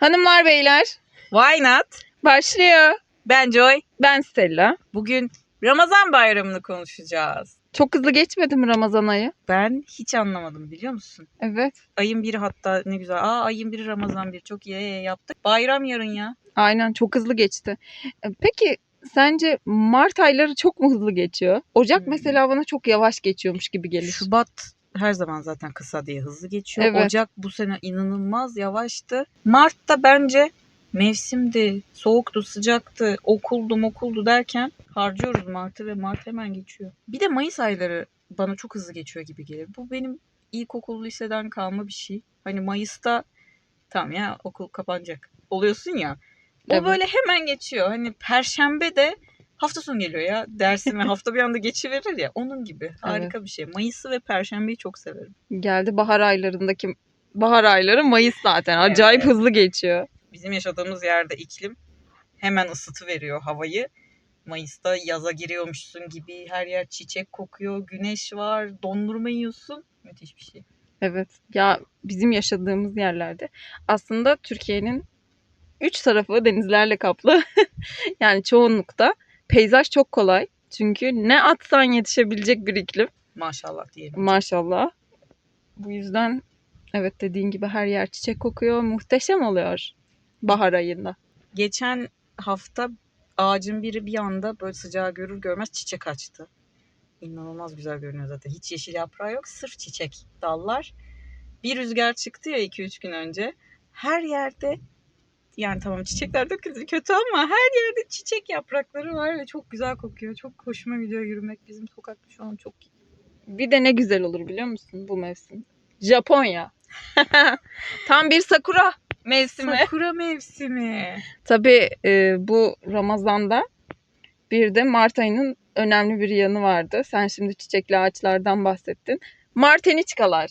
Hanımlar beyler Why not? başlıyor. Ben Joy. Ben Stella. Bugün Ramazan bayramını konuşacağız. Çok hızlı geçmedi mi Ramazan ayı? Ben hiç anlamadım biliyor musun? Evet. Ayın biri hatta ne güzel. Aa ayın biri Ramazan bir çok iyi yaptık. Bayram yarın ya. Aynen çok hızlı geçti. E, Peki sence Mart ayları çok mu hızlı geçiyor? Ocak Hmm. mesela bana çok yavaş geçiyormuş gibi gelir. Şubat her zaman zaten kısa diye hızlı geçiyor. Evet. Ocak bu sene inanılmaz yavaştı. Mart'ta bence mevsimdi, soğuktu, sıcaktı, okuldu, okuldu derken harcıyoruz Mart'ı ve Mart hemen geçiyor. Bir de Mayıs ayları bana çok hızlı geçiyor gibi gelir. Bu benim ilkokul liseden kalma bir şey. Hani Mayıs'ta tamam ya okul kapanacak oluyorsun ya. O Evet. böyle hemen geçiyor. Hani perşembe de hafta sonu geliyor ya. Dersime hafta bir anda geçiverir ya. Onun gibi. Harika bir şey. Mayıs'ı ve perşembeyi çok severim. Geldi bahar aylarındaki bahar ayları Mayıs zaten. Acayip Evet. hızlı geçiyor. Bizim yaşadığımız yerde iklim hemen ısıtı veriyor havayı. Mayıs'ta yaza giriyormuşsun gibi her yer çiçek kokuyor, güneş var, dondurma yiyorsun. Müthiş bir şey. Evet. Ya bizim yaşadığımız yerlerde aslında Türkiye'nin üç tarafı denizlerle kaplı. yani çoğunlukta peyzaj çok kolay. Çünkü ne atsan yetişebilecek bir iklim. Maşallah diyelim. Maşallah. Bu yüzden evet dediğin gibi her yer çiçek kokuyor. Muhteşem oluyor bahar ayında. Geçen hafta ağacın biri bir anda böyle sıcağı görür görmez çiçek açtı. İnanılmaz güzel görünüyor zaten. Hiç yeşil yaprağı yok. Sırf çiçek dallar. Bir rüzgar çıktı ya 2-3 gün önce. Her yerde yani tamam çiçekler döküldü kötü ama her yerde çiçek yaprakları var ve çok güzel kokuyor. Çok hoşuma gidiyor yürümek. Bizim sokakta şu an çok Bir de ne güzel olur biliyor musun bu mevsim? Japonya. Tam bir sakura mevsimi. Sakura mevsimi. Tabii e, bu Ramazan'da bir de Mart ayının önemli bir yanı vardı. Sen şimdi çiçekli ağaçlardan bahsettin. Marteniçkalar.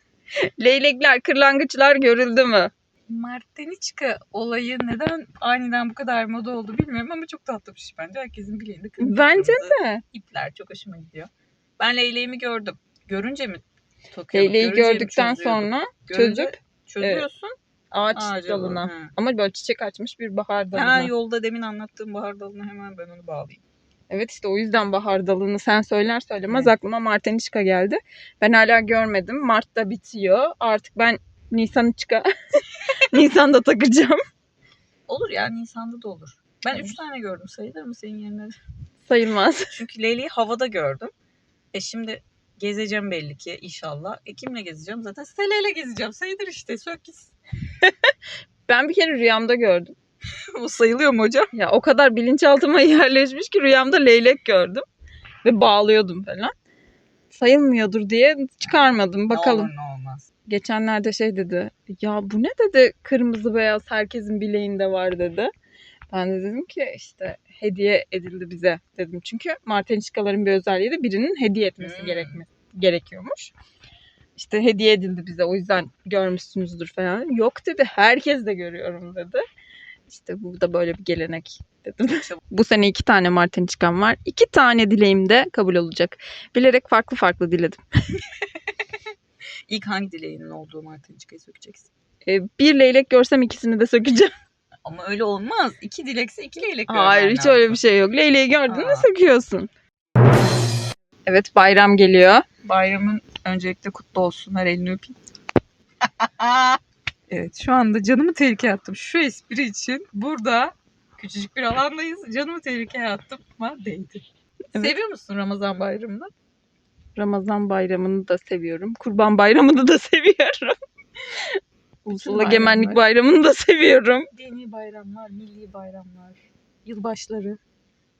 Leylekler, kırlangıçlar görüldü mü? Marteniçka olayı neden aniden bu kadar moda oldu bilmiyorum ama çok tatlı bir şey bence. Herkesin bileğinde kırmızı Bence kırmızı de. ipler çok hoşuma gidiyor. Ben leyleğimi gördüm. Görünce mi takıyorduk? Leyleği Görünce mi gördükten sonra Görünce çözüp çözüyorsun. ağaç ağaca dalına. doğru. Ama böyle çiçek açmış bir bahar dalına. Ha, yolda demin anlattığım bahar dalına hemen ben onu bağlayayım. Evet işte o yüzden bahar dalını sen söyler söylemez Evet. aklıma Marteniçka geldi. Ben hala görmedim. Mart'ta bitiyor. Artık ben Nisan'ıçka Nisan'da takacağım. Olur ya Nisan'da da olur. Ben Evet. üç tane gördüm sayılır mı senin yerine? Sayılmaz. Çünkü Leyleği havada gördüm. E şimdi gezeceğim belli ki inşallah. E kimle gezeceğim? Zaten Sele'yle gezeceğim. Sayılır işte. Sök gitsin. Ben bir kere rüyamda gördüm. o sayılıyor mu hocam? Ya o kadar bilinçaltıma yerleşmiş ki rüyamda leylek gördüm. Ve bağlıyordum falan. Sayılmıyordur diye çıkarmadım. Bakalım. Ne olur ne olmaz. Geçenlerde şey dedi. Ya bu ne dedi kırmızı beyaz herkesin bileğinde var dedi. Ben de dedim ki işte hediye edildi bize dedim. Çünkü marteniçkaların bir özelliği de birinin hediye etmesi Hmm. gerekme, gerekiyormuş. İşte hediye edildi bize o yüzden görmüşsünüzdür falan. Yok dedi herkes de görüyorum dedi. İşte bu da böyle bir gelenek dedim. bu sene iki tane marteniçkam var. İki tane dileğim de kabul olacak. Bilerek farklı farklı diledim. İlk hangi dileğinin olduğu marteniçkayı sökeceksin. Ee, bir leylek görsem ikisini de sökeceğim. Ama öyle olmaz. İki dilekse iki leylek görmen Hayır hiç lazım. öyle bir şey yok. Leyleği gördün mü Aa. söküyorsun. Evet bayram geliyor. Bayramın öncelikle kutlu olsun. Her elini öpeyim. evet şu anda canımı tehlikeye attım. Şu espri için burada küçücük bir alandayız. Canımı tehlikeye attım ama değdi. Evet. Seviyor musun Ramazan bayramını? Ramazan bayramını da seviyorum. Kurban bayramını da seviyorum. Ulusal. Egemenlik bayramını da seviyorum. Dini bayramlar, milli bayramlar, yılbaşları.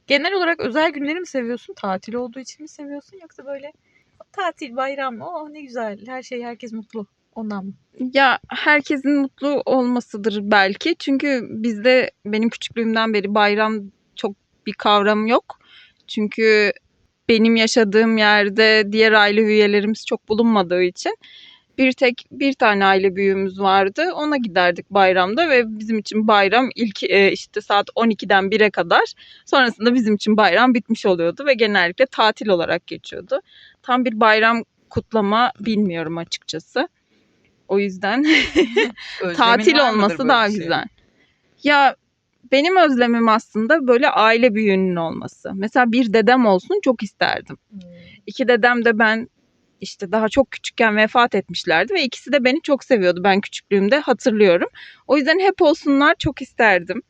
Genel olarak özel günleri mi seviyorsun? Tatil olduğu için mi seviyorsun? Yoksa böyle tatil, bayram, oh ne güzel, her şey, herkes mutlu. Ondan mı? Ya herkesin mutlu olmasıdır belki. Çünkü bizde benim küçüklüğümden beri bayram çok bir kavram yok. Çünkü benim yaşadığım yerde diğer aile üyelerimiz çok bulunmadığı için bir tek bir tane aile büyüğümüz vardı. Ona giderdik bayramda ve bizim için bayram ilk e, işte saat 12'den 1'e kadar sonrasında bizim için bayram bitmiş oluyordu ve genellikle tatil olarak geçiyordu. Tam bir bayram kutlama bilmiyorum açıkçası. O yüzden tatil olması daha şey? güzel. Ya benim özlemim aslında böyle aile büyüğünün olması. Mesela bir dedem olsun çok isterdim. Hmm. İki dedem de ben işte daha çok küçükken vefat etmişlerdi ve ikisi de beni çok seviyordu ben küçüklüğümde hatırlıyorum. O yüzden hep olsunlar çok isterdim.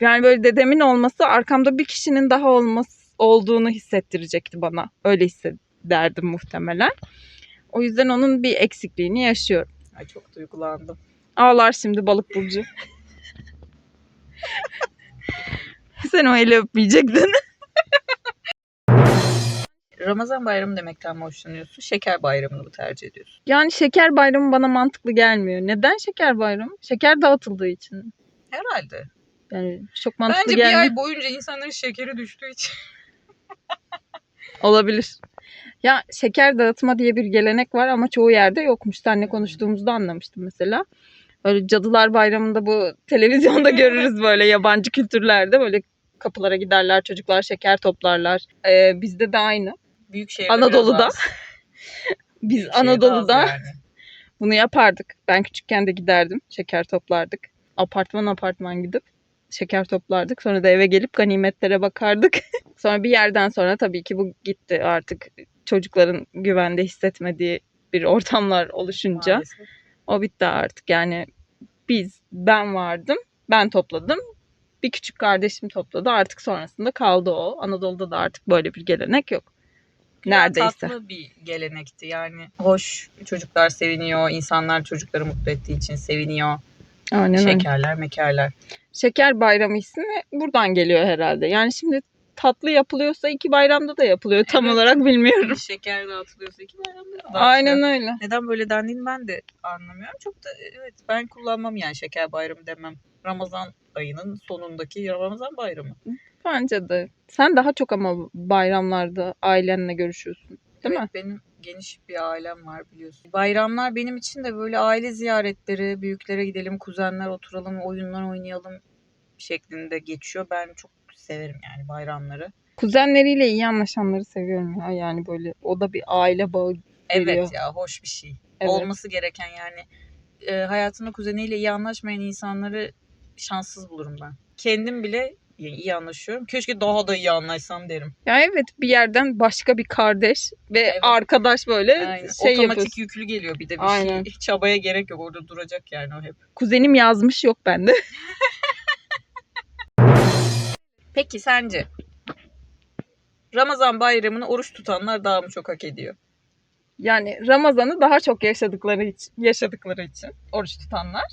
Yani böyle dedemin olması arkamda bir kişinin daha olması olduğunu hissettirecekti bana. Öyle hissederdim muhtemelen. O yüzden onun bir eksikliğini yaşıyorum. Ay çok duygulandım. Ağlar şimdi balık burcu. Sen o eli öpmeyecektin. Ramazan bayramı demekten mi hoşlanıyorsun? Şeker bayramını mı tercih ediyorsun? Yani şeker bayramı bana mantıklı gelmiyor. Neden şeker bayramı? Şeker dağıtıldığı için. Herhalde. Yani çok mantıklı Bence gelmiyor. bir ay boyunca insanların şekeri düştüğü için. Olabilir. Ya şeker dağıtma diye bir gelenek var ama çoğu yerde yokmuş. Seninle konuştuğumuzda anlamıştım mesela. Böyle Cadılar Bayramı'nda bu televizyonda görürüz böyle yabancı kültürlerde böyle kapılara giderler çocuklar şeker toplarlar. Ee, bizde de aynı. Büyük şehirde Anadolu'da. Biz Büyük Anadolu'da yani. bunu yapardık. Ben küçükken de giderdim. Şeker toplardık. Apartman apartman gidip şeker toplardık. Sonra da eve gelip ganimetlere bakardık. sonra bir yerden sonra tabii ki bu gitti artık çocukların güvende hissetmediği bir ortamlar oluşunca Maalesef. o bitti artık. Yani biz ben vardım. Ben topladım. Bir küçük kardeşim topladı. Artık sonrasında kaldı o. Anadolu'da da artık böyle bir gelenek yok. Neredeyse. Tatlı bir gelenekti yani. Hoş çocuklar seviniyor. insanlar çocukları mutlu ettiği için seviniyor. Aynen. Şekerler mekerler. Şeker bayramı ismi buradan geliyor herhalde. Yani şimdi tatlı yapılıyorsa iki bayramda da yapılıyor. Tam Evet. olarak bilmiyorum. Şeker dağıtılıyorsa iki bayramda da dağıtılıyor. Aynen öyle. Neden böyle dendiğini ben de anlamıyorum. Çok da evet ben kullanmam yani şeker bayramı demem. Ramazan ayının sonundaki Ramazan bayramı. Bence de. Sen daha çok ama bayramlarda ailenle görüşüyorsun. Değil evet, mi? benim geniş bir ailem var biliyorsun. Bayramlar benim için de böyle aile ziyaretleri, büyüklere gidelim, kuzenler oturalım, oyunlar oynayalım şeklinde geçiyor. Ben çok severim yani bayramları. Kuzenleriyle iyi anlaşanları seviyorum ya. Yani böyle o da bir aile bağı. Evet ya hoş bir şey. Evet. Olması gereken yani. E, hayatında kuzeniyle iyi anlaşmayan insanları şanssız bulurum ben. Kendim bile iyi iyi anlaşıyorum. Keşke daha da iyi anlaşsam derim. Ya evet bir yerden başka bir kardeş ve Evet. arkadaş böyle Aynen. şey Otomatik yapıyorsun. yüklü geliyor bir de bir Aynen. şey. Hiç çabaya gerek yok orada duracak yani o hep. Kuzenim yazmış yok bende. Peki sence Ramazan bayramını oruç tutanlar daha mı çok hak ediyor? Yani Ramazan'ı daha çok yaşadıkları için, yaşadıkları için oruç tutanlar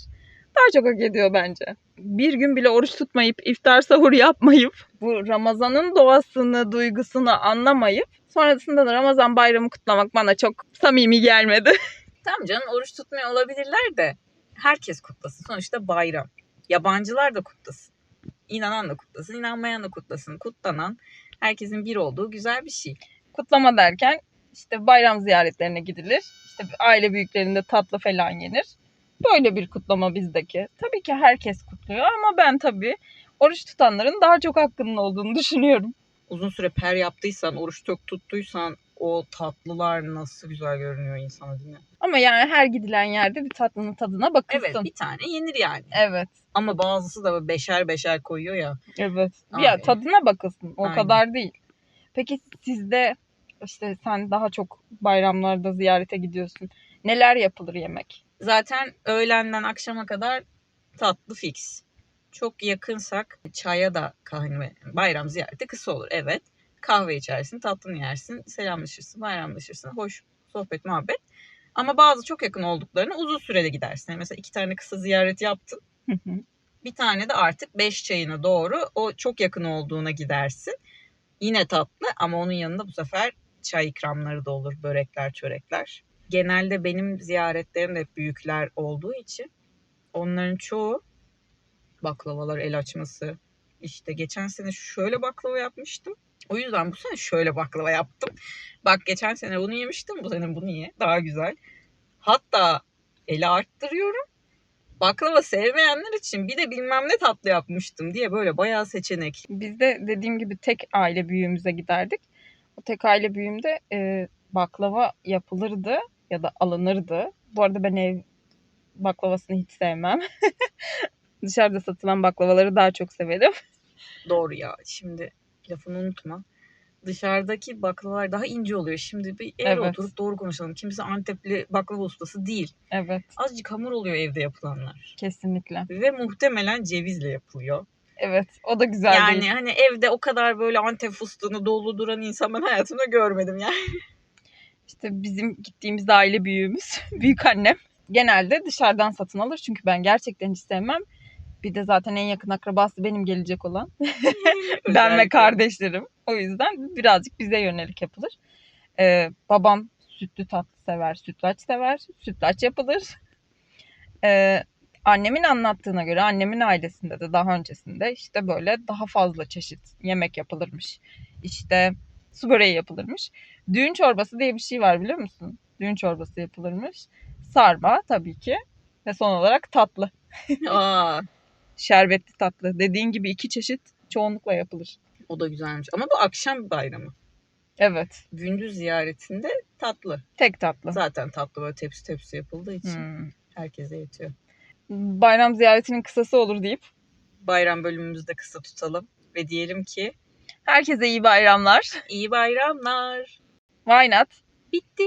daha çok hak ediyor bence. Bir gün bile oruç tutmayıp iftar sahur yapmayıp bu Ramazan'ın doğasını, duygusunu anlamayıp sonrasında da Ramazan bayramı kutlamak bana çok samimi gelmedi. Tamam canım oruç tutmuyor olabilirler de herkes kutlasın. Sonuçta bayram. Yabancılar da kutlasın. İnanan da kutlasın, inanmayan da kutlasın. Kutlanan herkesin bir olduğu güzel bir şey. Kutlama derken işte bayram ziyaretlerine gidilir. İşte aile büyüklerinde tatlı falan yenir. Böyle bir kutlama bizdeki. Tabii ki herkes kutluyor ama ben tabii oruç tutanların daha çok hakkının olduğunu düşünüyorum. Uzun süre per yaptıysan, oruç tok tuttuysan o tatlılar nasıl güzel görünüyor insana değil mi? Ama yani her gidilen yerde bir tatlının tadına bakılsın. Evet bir tane yenir yani. Evet. Ama bazısı da beşer beşer koyuyor ya. Evet. Aynen. Ya tadına bakılsın. O Aynen. kadar değil. Peki sizde işte sen daha çok bayramlarda ziyarete gidiyorsun. Neler yapılır yemek? Zaten öğlenden akşama kadar tatlı fix. Çok yakınsak çaya da kahve, bayram ziyareti kısa olur evet. Kahve içersin, tatlını yersin, selamlaşırsın, bayramlaşırsın. Hoş sohbet, muhabbet. Ama bazı çok yakın olduklarını uzun sürede gidersin. Yani Mesela iki tane kısa ziyaret yaptın. Hı hı. Bir tane de artık beş çayına doğru o çok yakın olduğuna gidersin. Yine tatlı ama onun yanında bu sefer çay ikramları da olur. Börekler, çörekler. Genelde benim ziyaretlerim de hep büyükler olduğu için onların çoğu baklavalar, el açması. İşte geçen sene şöyle baklava yapmıştım. O yüzden bu sene şöyle baklava yaptım. Bak geçen sene bunu yemiştim. Bu sene bunu ye. Daha güzel. Hatta eli arttırıyorum. Baklava sevmeyenler için bir de bilmem ne tatlı yapmıştım diye böyle bayağı seçenek. Biz de dediğim gibi tek aile büyüğümüze giderdik. O tek aile büyüğümde e, baklava yapılırdı ya da alınırdı. Bu arada ben ev baklavasını hiç sevmem. Dışarıda satılan baklavaları daha çok severim. Doğru ya. Şimdi lafını unutma. Dışarıdaki baklavalar daha ince oluyor. Şimdi bir eğer Evet. oturup doğru konuşalım. Kimse Antepli baklava ustası değil. Evet, Azıcık hamur oluyor evde yapılanlar. kesinlikle. Ve muhtemelen cevizle yapılıyor. Evet, o da güzel yani değil. hani evde o kadar böyle Antep fıstığını dolu duran insan ben hayatımda görmedim yani. İşte bizim gittiğimiz aile büyüğümüz, büyük annem genelde dışarıdan satın alır. Çünkü ben gerçekten hiç sevmem. Bir de zaten en yakın akrabası benim gelecek olan. ben ve kardeşlerim. O yüzden birazcık bize yönelik yapılır. Ee, babam sütlü tatlı sever, sütlaç sever. Sütlaç yapılır. Ee, annemin anlattığına göre annemin ailesinde de daha öncesinde işte böyle daha fazla çeşit yemek yapılırmış. İşte su böreği yapılırmış. Düğün çorbası diye bir şey var biliyor musun? Düğün çorbası yapılırmış. Sarma tabii ki. Ve son olarak tatlı. Aa, Şerbetli tatlı. Dediğin gibi iki çeşit çoğunlukla yapılır. o da güzelmiş. Ama bu akşam bayramı. Evet. Gündüz ziyaretinde tatlı. Tek tatlı. Zaten tatlı böyle tepsi tepsi yapıldığı için Hmm. herkese yetiyor. Bayram ziyaretinin kısası olur deyip Bayram bölümümüzü de kısa tutalım ve diyelim ki herkese iyi bayramlar. iyi bayramlar. Why not? Bitti.